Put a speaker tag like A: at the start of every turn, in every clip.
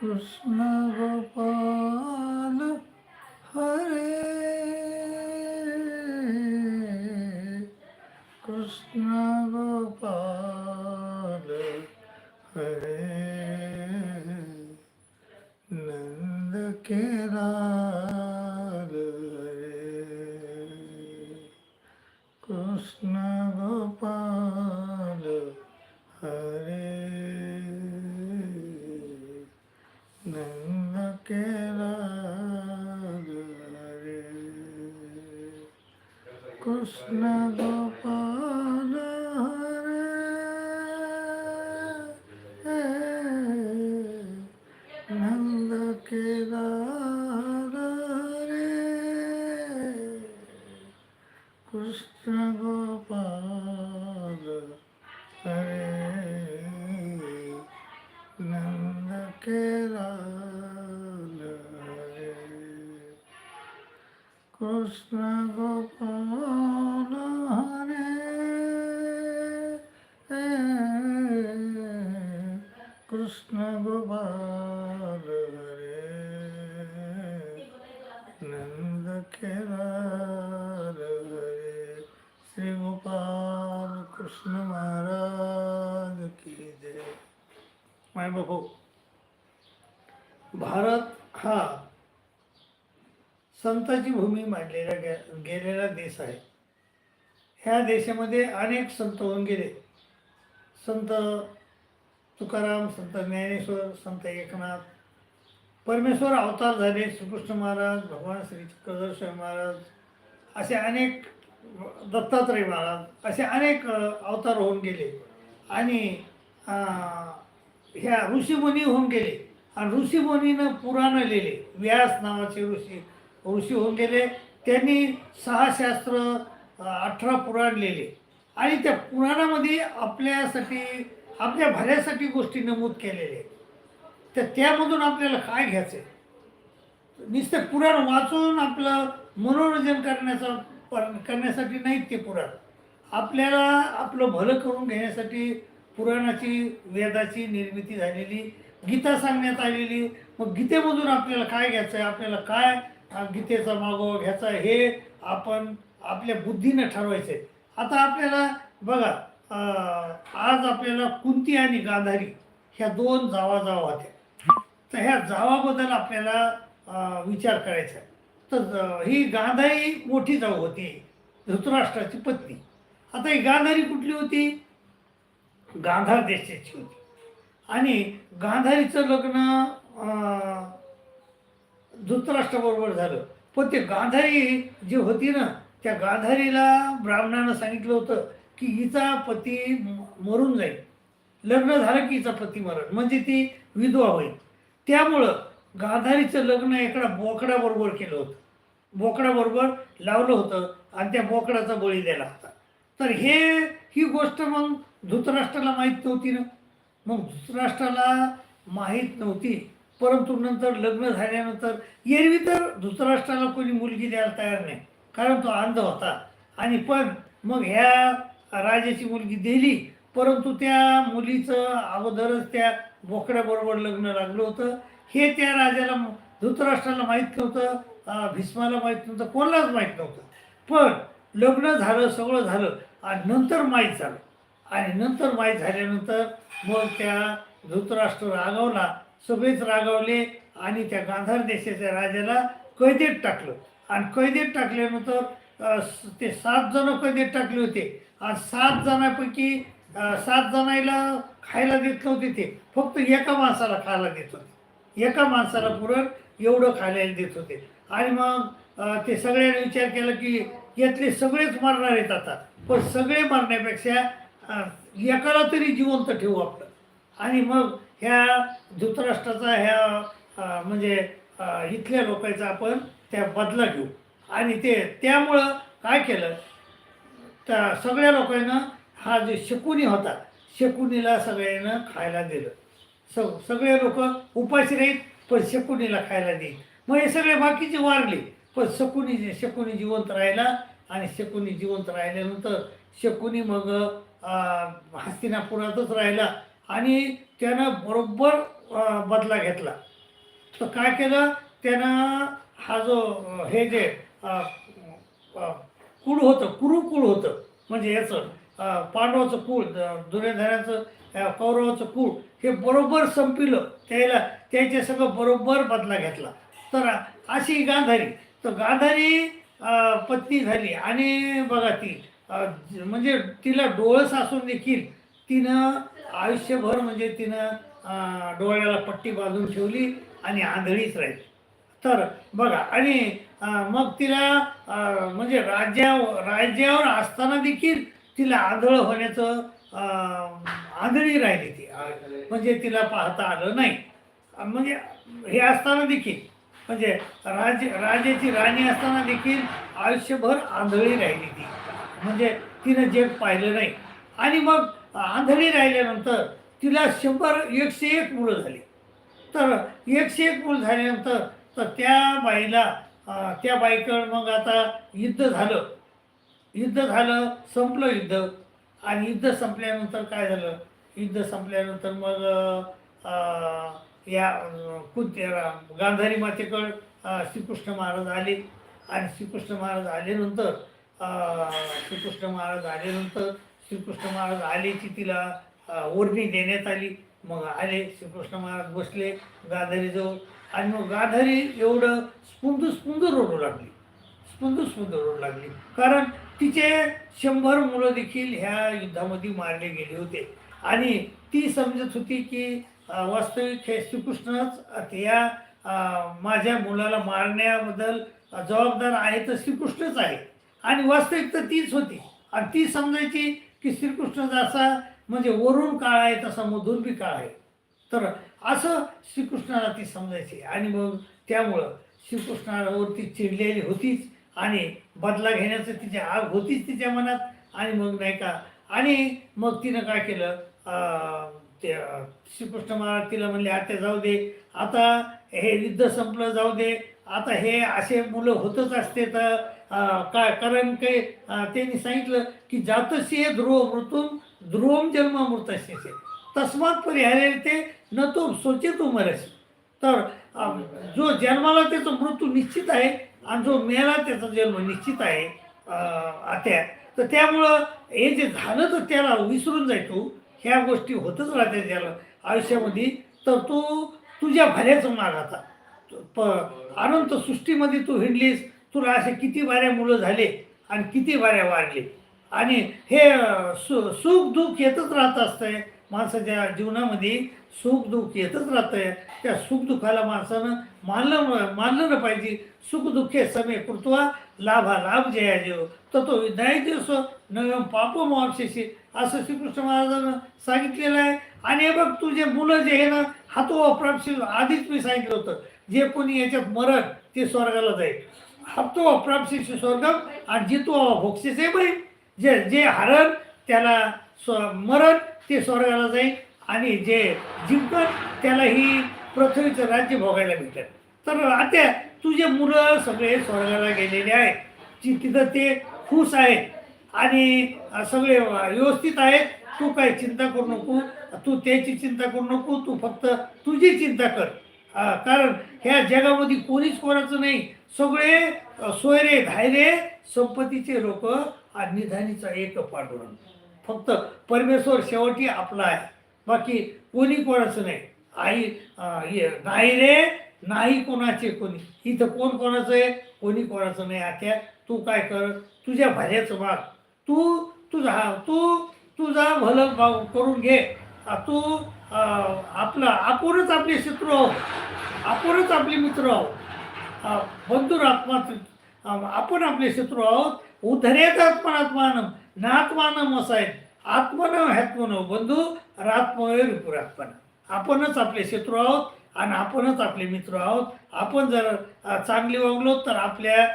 A: कृष्ण गोपाल हरे কৃষ্ণ গোপাল संताची भूमी मांडलेला गे गेलेला देश आहे. ह्या देशामध्ये अनेक संत होऊन गेले. संत तुकाराम संत ज्ञानेश्वर संत एकनाथ परमेश्वर अवतार झाले श्रीकृष्ण महाराज भगवान श्री चक्रधर महाराज असे अनेक दत्तात्रय महाराज असे अनेक अवतार होऊन गेले. आणि ह्या ऋषीमुनी होऊन गेले. आणि ऋषीमुनीनं पुराणं लिहिले. व्यास नावाचे ऋषी ऋषी होऊन गेले. त्यांनी सहा शास्त्र अठरा पुराण लिहिले. आणि त्या पुराणामध्ये आपल्यासाठी आपल्या भल्यासाठी गोष्टी नमूद केलेल्या आहेत. तर त्यामधून आपल्याला काय घ्यायचं आहे नुसतं पुराण वाचून आपलं मनोरंजन करण्याचा पर- करण्यासाठी नाहीत ते पुराण. आपल्याला आपलं भलं करून घेण्यासाठी पुराणाची वेदाची निर्मिती झालेली गीता सांगण्यात आलेली. मग गीतेमधून आपल्याला काय घ्यायचं आहे आपल्याला काय गीतेचा मागोवा घ्यायचा हे आपण आपल्या बुद्धीनं ठरवायचं आहे आता आपल्याला बघा आज आपल्याला कुंती आणि गांधारी ह्या दोन जावा जावा होत्या. तर ह्या जावाबद्दल आपल्याला विचार करायचा तर ही गांधारी मोठी जाऊ होती धृतराष्ट्राची पत्नी. आता ही गांधारी कुठली होती? गांधार देशाची होती. आणि गांधारीचं लग्न धृतराष्ट्राबरोबर झालं. पण ते गांधारी जी होती ना त्या गांधारीला ब्राह्मणानं सांगितलं होतं की हिचा पती म- मरून जाईल. लग्न झालं की हिचा पती मरण म्हणजे ती विधवा होईल. त्यामुळं गांधारीचं लग्न एका बोकडाबरोबर केलं होतं. बोकडाबरोबर लावलं होतं आणि त्या बोकडाचा बळी दिला होता. तर हे ही गोष्ट मग धृतराष्ट्राला माहीत नव्हती ना. मग धृतराष्ट्राला माहीत नव्हती. परंतु नंतर लग्न झाल्यानंतर एरवी तर धृतराष्ट्राला कोणी मुलगी द्यायला तयार नाही. कारण तो अंध होता. आणि पण मग ह्या राजाची मुलगी दिली. परंतु त्या मुलीचं अगोदरच त्या बोकड्याबरोबर लग्न लागलं होतं. हे त्या राजाला धृतराष्ट्राला माहीत नव्हतं. भीष्माला माहीत नव्हतं. कोणालाच माहीत नव्हतं. पण लग्न झालं सगळं झालं आणि नंतर माहीत झालं. आणि नंतर माहीत झाल्यानंतर मग त्या धृतराष्ट्र रागवला. सगळेच रागावले आणि त्या गांधार देशाच्या राजाला कैदेत टाकलं. आणि कैदेत टाकल्यानंतर ते सात जण कैदेत टाकले होते. आणि सात जणांपैकी सात जणांना खायला देत नव्हते ते. फक्त एका माणसाला खायला देत होते. एका माणसाला पुरण एवढं खायला देत होते. आणि मग ते सगळ्यांनी विचार केला की यातले सगळेच मरणार आहेत आता. पण सगळे मरण्यापेक्षा एकाला तरी जिवंत ठेवू आपलं. आणि मग ह्या धृतराष्ट्राचा ह्या म्हणजे इथल्या लोकांचा आपण त्या बदला घेऊ. आणि ते त्यामुळं काय केलं? त्या सगळ्या लोकांना हा जे शकुनी होता शकुनीला सगळ्यांना खायला दिलं. स सगळे लोक उपाशी राहीत पण शकुनीला खायला देईल मग हे सगळे बाकीचे वारले पण शकुनी शकुनी जिवंत राहिला आणि शकुनी जिवंत राहिल्यानंतर शकुनी मग हस्तिनापुरातच राहिला. आणि त्यानं बरोबर बदला घेतला. तर काय केलं? त्यानं हा जो हे जे कुळ होतं कुरुकुळ होतं. म्हणजे याचं पांडवाचं कुळ दुर्योधनाचं कौरवाचं कुळ हे बरोबर संपिलं. त्याला त्याचे सगळं बरोबर बदला घेतला. तर अशी गांधारी. तर गांधारी पत्नी झाली. आणि बघा ती म्हणजे तिला डोळस असून देखील तिनं आयुष्यभर म्हणजे तिनं डोळ्याला पट्टी बांधून ठेवली आणि आंधळीच राहिली. तर बघा आणि मग तिला म्हणजे राज्या राज्यावर असताना देखील तिला आंधळ होण्याचं आंधळी राहिली ती. म्हणजे तिला पाहता आलं नाही. म्हणजे हे असताना देखील म्हणजे राज राजाची राणी असताना देखील आयुष्यभर आंधळी राहिली ती. म्हणजे तिनं जग पाहिलं नाही. आणि मग आंधळी राहिल्यानंतर तिला शंभर एकशे एक मुलं झाली. तर एकशे एक मुलं झाल्यानंतर तर त्या बाईला त्या बाईकडं मग आता युद्ध झालं. युद्ध झालं संपलं युद्ध. आणि युद्ध संपल्यानंतर काय झालं? युद्ध संपल्यानंतर मग या अं, कुंत्या गांधारी मातेकडं श्रीकृष्ण महाराज आले. आणि श्रीकृष्ण महाराज आल्यानंतर श्रीकृष्ण महाराज आल्यानंतर श्रीकृष्ण महाराज आल्याची तिला ओढणी देण्यात आली. मग आले श्रीकृष्ण महाराज बसले गांधारीजवळ आणि मग गांधारी एवढं स्पुंदू स्पुंदू रडू लागली. स्पुंदू स्पुंदू रडू लागली. कारण तिचे शंभर मुलं देखील ह्या युद्धामध्ये मारले गेले होते. आणि ती समजत होती की वास्तविक हे श्रीकृष्णच या माझ्या मुलाला मारण्याबद्दल जबाबदार आहे तर श्रीकृष्णच आहे. आणि वास्तविक तर तीच होती. आणि ती समजायची की श्रीकृष्ण जसा म्हणजे वरून काळ आहे तसा मधून बी काळ आहे. तर असं श्रीकृष्णाला ती समजायची. आणि मग त्यामुळं श्रीकृष्णावरती चिडलेली होतीच आणि बदला घेण्याचं तिच्या आग होतीच तिच्या मनात. आणि मग नाही का आणि मग तिनं काय केलं ते श्रीकृष्ण महाराज तिला म्हणले आता जाऊ दे. आता हे युद्ध संपलं जाऊ दे. आता हे असे मुलं होतच असते तर काय कारण काही त्यांनी सांगितलं की जातस्य ध्रुव मृतून ध्रुवम जन्म मृतस्य तस्मात परिहारे ते न तो सोचे तो मरस तर जो जन्माला त्याचा मृत्यू निश्चित आहे आणि जो मेला त्याचा जन्म निश्चित आहे आत्या तर त्यामुळं हे जे झालं तर त्याला विसरून जाय तू ह्या गोष्टी होतच राहते त्याला आयुष्यामध्ये. तर तो तुझ्या भल्याचं माग आता. प अनंत सृष्टीमध्ये तू हिंडलीस तुला असे किती बाऱ्या मुलं झाले आणि किती बाऱ्या वाढले. आणि हे सु सुख दुःख येतच राहत असतंय. माणसाच्या जीवनामध्ये सुख दुःख येतच राहतंय. त्या सुख दुःखाला माणसानं मानलं मानलं न पाहिजे. सुख दुःखे समे कृत्वा लाभा लाभ जया जेव. तो विद्याय दिवस नवम पाप मावशेशी असं श्रीकृष्ण महाराजानं सांगितलेलं आहे. आणि हे बघ तुझे मुलं जे आहे ना हातो अप्राप्शी आधीच मी सांगितलं होतं. जे कोणी याच्यात मरण ते स्वर्गाला जाईल. हातो अप्राप्शीशी स्वर्गम आणि जितो भोक्षेचे बाई जे जे हरण त्याला स्व मरण ते स्वर्गाला जाईल. आणि जे जिंकत त्याला ही पृथ्वीचं राज्य भोगायला भेटेल. तर आता तुझे मुलं सगळे स्वर्गाला गेलेले आहेत. जी तिथं ते खुश आहेत. आणि सगळे व्यवस्थित आहेत. तू काय चिंता करू नको. तू त्याची चिंता करू नको. तू फक्त तुझी चिंता कर. कारण ह्या जगामध्ये कोणीच कोणाचं नाही. सगळे सोयरे धायरे संपत्तीचे लोक निधानीचा एक पांडुरंग. फक्त परमेश्वर शेवटी आपला आहे. बाकी कोणी कोणाचं नाही. आई नाही रे नाही कोणाचे कोणी. इथं कोण कोणाचं आहे? कोणी कोणाचं नाही. आत्या तू काय कर? तुझ्या भल्याचं भाग तू तुझा तू तुझा भलं भाव करून घे. तू आपला आपणच आपले शत्रू आहोत आपणच आपले मित्र आहोत अं, बंधुर आत्मा आपण आपले शत्रू आहोत. उद्धरेत आत्मनात्मानं नात्मानं असाय आत्मन ह्यात्मन बंधू रात्मय विपुरात्मन आपणच आपले शत्रू आहोत आणि आपणच आपले मित्र आहोत. आपण जर चांगले वागलो तर आपल्या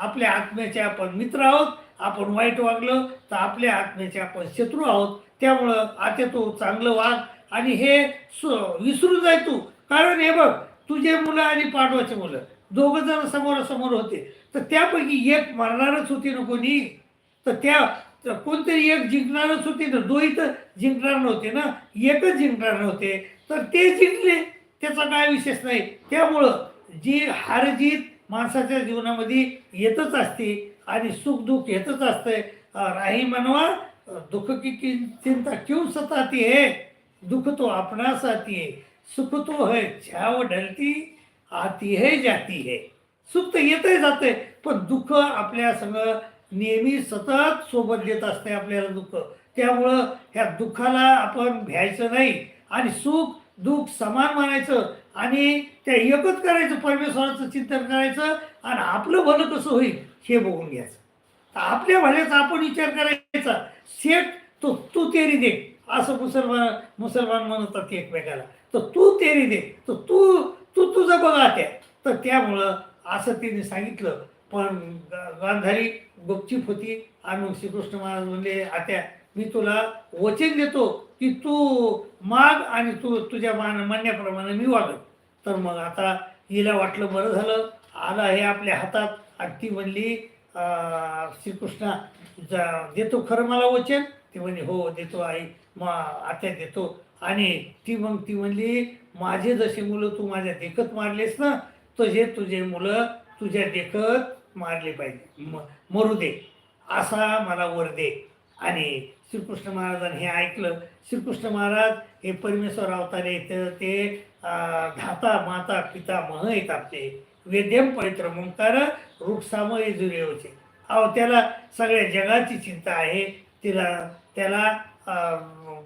A: आपल्या आत्म्याचे आपण मित्र आहोत. आपण वाईट वागलो तर आपल्या आत्म्याचे आपण शत्रू आहोत. त्यामुळं आता तू चांगलं वाग आणि हे सु विसरून जाय तू. कारण हे बघ तुझे मुलं आणि पांडवाचे मुलं दोघं जण समोरासमोर होते. तर त्यापैकी एक मरणारच होती ना. कोणी तर त्या कोणतरी एक जिंकणारच होते ना दोही तर जिंकणार नव्हते ना. एकच जिंकणार नव्हते. तर ते जिंकले. त्याचा काय विशेष नाही. त्यामुळं जी हारजीत माणसाच्या जीवनामध्ये येतच असते आणि सुख दुःख येतच असते राही मनवा दुःख की चिंता क्यों सताती है? दुःख तो आपणास आती है. सुख तो है. छाव ढलती आती है जाती है. सुख तर येतही जाते पण दुःख आपल्या संग नेहमी सतत सोबत देत असते आपल्याला दुःख. त्यामुळं ह्या दुःखाला आपण भ्यायचं नाही आणि सुख दुःख समान मानायचं आणि त्या एकच करायचं परमेश्वराचं चिंतन करायचं आणि आपलं भलं कसं होईल हे बघून घ्यायचं. तर आपल्या भल्याचा आपण विचार करायचा. सेट तो तू तेरी दे. असं मुसलमान मुसलमान म्हणतात एकमेकाला. तर तू तेरी दे. तर तू तू तुझं बघा त्या. तर त्यामुळं असं तिने सांगितलं. पण गांधारी गपचीप होती. आणि मग श्रीकृष्ण महाराज म्हणले आत्या मी तुला वचन देतो की तू माग आणि तू तुझ्या मान म्हणण्याप्रमाणे मी वागत तर मग आता हिला वाटलं बरं झालं. आलं हे आपल्या हातात. आणि ती म्हणली श्रीकृष्णा जा- देतो खरं मला वचन. ती म्हणली हो देतो आई. मा आत्या देतो. आणि ती मग ती म्हणली माझे जसे मुलं तू माझ्या देखत मारलेस ना तुझे तुझे मुलं तुझ्या देखत मारले पाहिजे. म मरू दे. असा मला वर दे. आणि श्रीकृष्ण महाराजांनी हे ऐकलं. श्रीकृष्ण महाराज हे परमेश्वर अवतारे तर ते धाता माता पिता मह आहेत आपले. वेद्यम पवित्र मुंकार रुक्साम येजुरेवचे अहो त्याला सगळ्या जगाची चिंता आहे. तिला त्याला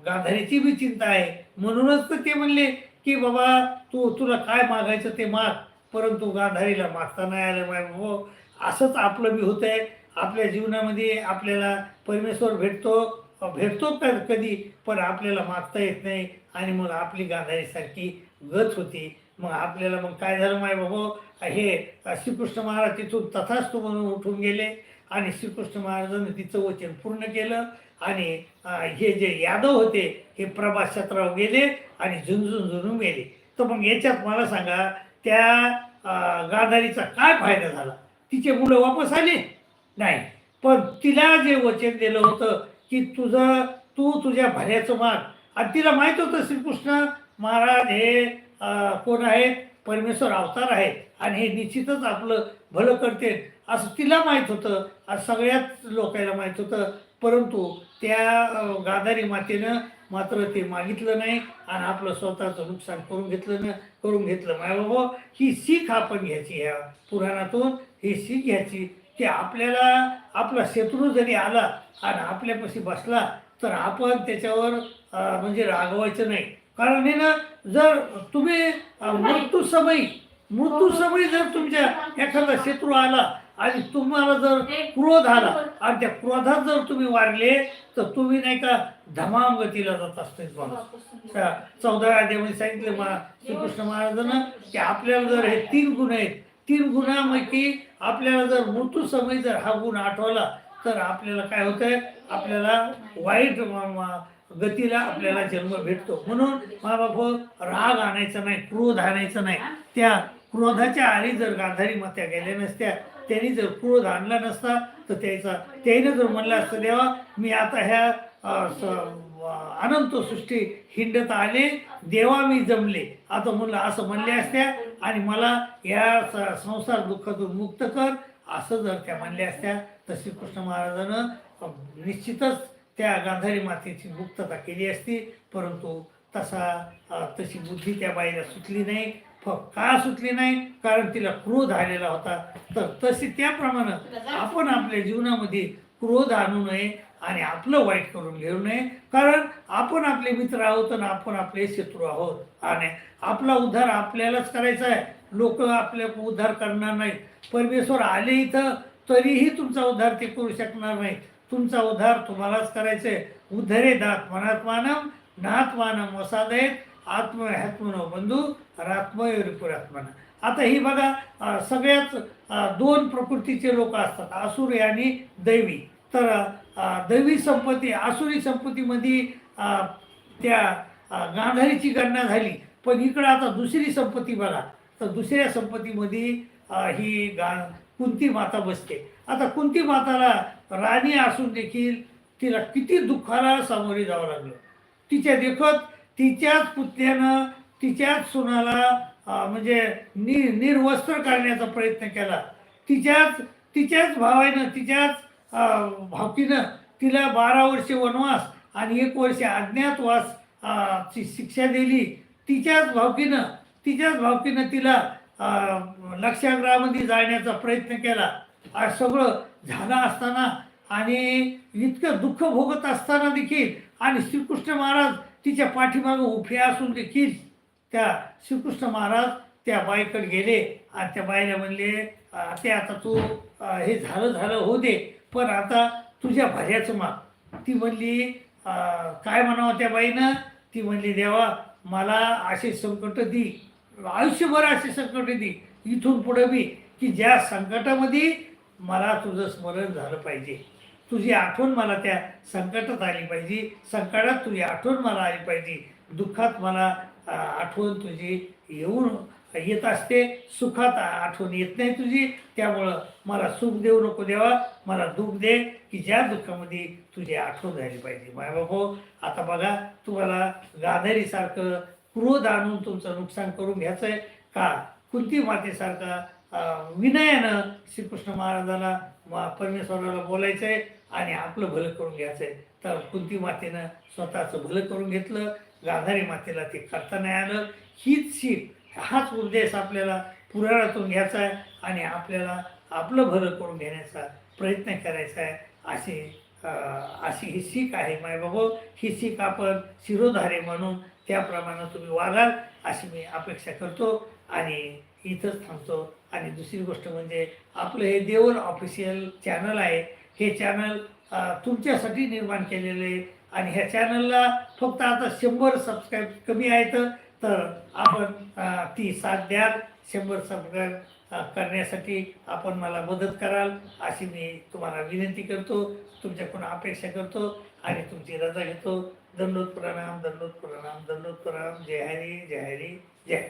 A: गांधारीची बी चिंता आहे. म्हणूनच तर ते म्हणले की बाबा तू तुला काय मागायचं ते माग. परंतु गांधारीला मागता नाही आलं माय हो असंच आपलं बी होतं आहे आपल्या जीवनामध्ये आपल्याला परमेश्वर भेटतो. भेटतो का कधी? पण आपल्याला मागता येत नाही. आणि मग आपली गांधारीसारखी गत होती. मग आपल्याला मग काय झालं माय बाबा? हे श्रीकृष्ण महाराज तिथून तथास्तु म्हणून उठून गेले. आणि श्रीकृष्ण महाराजांनी तिचं वचन पूर्ण केलं. आणि हे जे यादव होते हे प्रभासराव गेले आणि झुंजून झुंजून गेले. तर मग याच्यात मला सांगा त्या गादारीचा गांधारीचा काय फायदा झाला? तिचे मुलं वापस आले? नाही. पण तिला जे वचन दिलं होतं की तुझं तू तुझ्या भऱ्याचं माग. आणि तिला माहीत होतं श्रीकृष्ण महाराज हे कोण आहेत? परमेश्वर अवतार आहेत. आणि हे निश्चितच आपलं भलं करते. असं तिला माहीत होतं. असं सगळ्याच लोकांना माहीत होतं. परंतु त्या गादारी गांधारी मातेनं मात्र ते मागितलं नाही आणि आपलं स्वतःचं नुकसान करून घेतलं न करून घेतलं. माय बाबा ही सीख आपण घ्यायची ह्या पुराणातून. ही सीख घ्यायची. की आपल्याला आपला शत्रू जरी आला आणि आपल्यापाशी बसला तर आपण त्याच्यावर म्हणजे रागवायचं नाही. कारण हे ना जर तुम्ही अं, मृत्यू समयी मृत्यू समयी जर तुमच्या एखादा शत्रू आला आणि तुम्हाला जर क्रोध आला आणि त्या क्रोधात जर तुम्ही वारले तर तुम्ही नाही का धमाम गतीला जात असते त्या चौदाव्या अध्यायामध्ये सांगितलं मा श्रीकृष्ण महाराजांना की आपल्याला जर हे तीन गुण आहेत तीन गुणांपैकी आपल्याला जर मृत्यू समय जर हा गुण आठवला तर आपल्याला काय होतंय? आपल्याला वाईट गतीला आपल्याला जन्म भेटतो. म्हणून मा बाप राग आणायचा नाही क्रोध आणायचा नाही. त्या क्रोधाच्या आधी जर गांधारी मात्या गेल्या नसत्या त्यांनी जर क्रोध आणला नसता तर त्याचा त्याने जर म्हणलं असतं देवा मी आता ह्या स- अनंत सृष्टी हिंडत आले देवा मी जमले. आता म्हणलं असं म्हणले असत्या आणि मला या स- संसार दुःखातून मुक्त कर असं जर त्या म्हणल्या असत्या तर श्रीकृष्ण महाराजानं निश्चितच त्या गांधारी मातेची मुक्तता केली असती परंतु तसा तशी बुद्धी त्या बाईला सुटली नाही. का सुटली नाही? कारण तिला क्रोध आलेला होता. तर तशी त्याप्रमाणे आपण आपल्या जीवनामध्ये क्रोध आणू नये आणि आपलं वाईट करून घेऊ नये. कारण आपण आपले मित्र आहोत आणि आपण आपले शत्रू आहोत. आणि आपला उद्धार आपल्यालाच करायचा आहे. लोक आपल्या उद्धार करणार नाही परमेश्वर आले इथं तरीही तुमचा उद्धार ते करू शकणार नाही तुमचा उद्धार तुम्हालाच करायचा आहे. उद्धरे दात मनात मानम नात मानम वसादयत आत्म ह्यात्मनो बंधू रात्मयोरिपुरात्मना आता ही बघा सगळ्याच दोन प्रकृतीचे लोक असतात आसुरी आणि दैवी. तर दैवी संपत्ती आसुरी संपत्तीमध्ये त्या गांधारीची गणना झाली. पण इकडं आता दुसरी संपत्ती बघा. तर दुसऱ्या संपत्तीमध्ये ही गा कुंती माता बसते. आता कुंती माताला राणी असून देखील तिला किती दुःखाला सामोरे जावं लागलं. तिच्या देखत तिच्याच पुतण्यानं तिच्याच सुनाला म्हणजे नि निर्वस्त्र काढण्याचा प्रयत्न केला. तिच्याच तिच्याच भावानं तिच्याच भावकीनं तिला बारा वर्षे वनवास आणि एक वर्ष अज्ञातवास ची शिक्षा दिली. तिच्याच भावकीनं तिच्याच भावकीनं तिला अं, लक्षाग्रहामध्ये जाण्याचा प्रयत्न केला. आज सगळं झालं असताना आणि इतकं दुःख भोगत असताना देखील आणि श्रीकृष्ण महाराज तिच्या पाठीमागं उभे असून देखील त्या श्रीकृष्ण महाराज त्या बाईकडे गेले आणि त्या बाईला म्हणले ते आता तू हे झालं झालं हो दे. पण आता तुझ्या भऱ्याचं माग. ती म्हणली काय म्हणावं त्या बाईनं? ती म्हणली देवा मला असे संकट दी. आयुष्यभर असे संकट दी. इथून पुढे बी की ज्या संकटामध्ये मला तुझं स्मरण झालं पाहिजे. तुझी आठवण मला त्या संकटात आली पाहिजे. संकटात तुझी आठवण मला आली पाहिजे. दुःखात मला आठवण तुझी येऊन येत असते. सुखात आठवण येत नाही तुझी. त्यामुळं मला सुख देऊ नको देवा. मला दुःख दे की ज्या दुःखामध्ये तुझी आठवण झाली पाहिजे. मायबापो आता बघा तुम्हाला गाधारीसारखं क्रोध आणून तुमचं नुकसान करून घ्यायचं आहे का? कुंती मातेसारखा विनयानं श्रीकृष्ण महाराजाला मा- परमेश्वराला बोलायचं आहे आणि आपलं भलं करून घ्यायचं आहे तर कुंती मातेनं स्वतःचं भलं करून घेतलं गांधारी मातेला ते करता नाही आलं. हीच शीख हाच उद्देश आपल्याला पुराणातून घ्यायचा आहे आणि आपल्याला आपलं भलं करून घेण्याचा प्रयत्न करायचा आहे. अशी अशी ही शीख आहे मायबाबो. ही शीख आपण शिरोधारे म्हणून त्याप्रमाणे तुम्ही वागाल अशी मी अपेक्षा करतो. आणि इथंच थांबतो. आणि दुसरी गोष्ट म्हणजे आपलं हे देवर ऑफिशियल चॅनल आहे. हे चॅनल तुमच्यासाठी निर्माण केलेलं आहे. आणि ह्या चॅनलला फक्त आता शंभर सबस्क्राईब कमी आहेत तर आपण ती साथ द्याल. शंभर सबस्क्राईब करण्यासाठी आपण मला मदत कराल अशी मी तुम्हाला विनंती करतो. तुमच्याकडून अपेक्षा करतो आणि तुमची रजा घेतो. दंडोत प्रणाम दंडोत प्रणाम दंडोत प्रणाम. जय हरी जय हरी जय